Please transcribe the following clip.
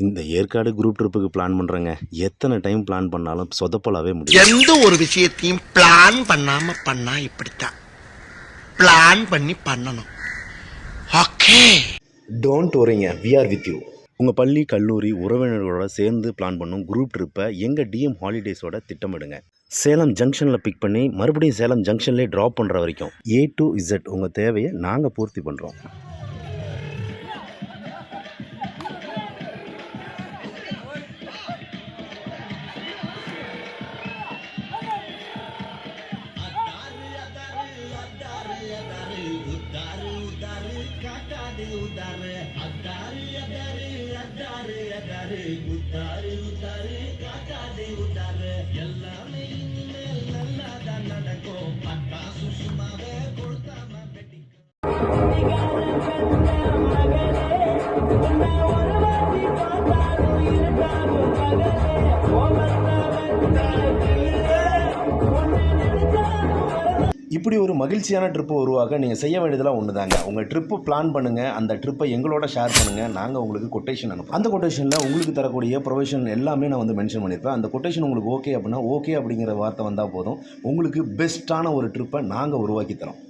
இந்த ஏற்காடு குரூப் ட்ரிப்புக்கு பிளான் பண்ணுறேங்க எத்தனை டைம் பிளான் பண்ணாலும் சொதப்பலாவே முடியும் எந்த ஒரு விஷயத்தையும் பிளான் பண்ணாம பண்ணா இப்படித்தான். பிளான் பண்ணி பண்ணணும். ஓகே டோன்ட் வரீங்க வி ஆர் வித் யூ உங்கள் பள்ளி கல்லூரி உறவினர்களோட சேர்ந்து பிளான் பண்ணும் குரூப் ட்ரிப்பை எங்கள் டிஎம் ஹாலிடேஸோட திட்டமிடுங்க. சேலம் ஜங்ஷனில் பிக் பண்ணி மறுபடியும் சேலம் ஜங்ஷன்லேயே ட்ராப் பண்ணுற வரைக்கும் ஏ டு இசட் உங்கள் தேவையை நாங்கள் பூர்த்தி பண்ணுறோம் ಗಾಡಿ ಉದಾರೆ ಅದ್ದಾರಿ ಅದಾರಿ ಅದ್ದಾರಿ ಅದಾರಿ ಉದ್ದಾರಿ ಉದ್ದಾರಿ ಕಾಕಾದಿ ಉದಾರೆ எல்லாமே இனிமேல் நல்லதா நடக்கும் அக்கா சுஷ்மாவே கொடுத்தாம பெட்டி இப்படி ஒரு மகிழ்ச்சியான ட்ரிப்பை உருவாக நீங்கள் செய்ய வேண்டியதெல்லாம் ஒன்று தாங்க உங்கள் ட்ரிப்பு பிளான் பண்ணுங்கள் அந்த ட்ரிப்பை எங்களோட ஷேர் பண்ணுங்கள் நாங்கள் உங்களுக்கு கொட்டேஷன் அனுப்புவோம் அந்த கொட்டேஷனில் உங்களுக்கு தரக்கூடிய ப்ரொவிஷன் எல்லாமே நான் வந்து மென்ஷன் பண்ணியிருப்பேன். அந்த கொட்டேஷன் உங்களுக்கு ஓகே அப்படின்னா ஓகே அப்படிங்கிற வார்த்தை வந்தால் போதும். உங்களுக்கு பெஸ்ட்டான ஒரு ட்ரிப்பை நாங்கள் உருவாக்கி தரோம்.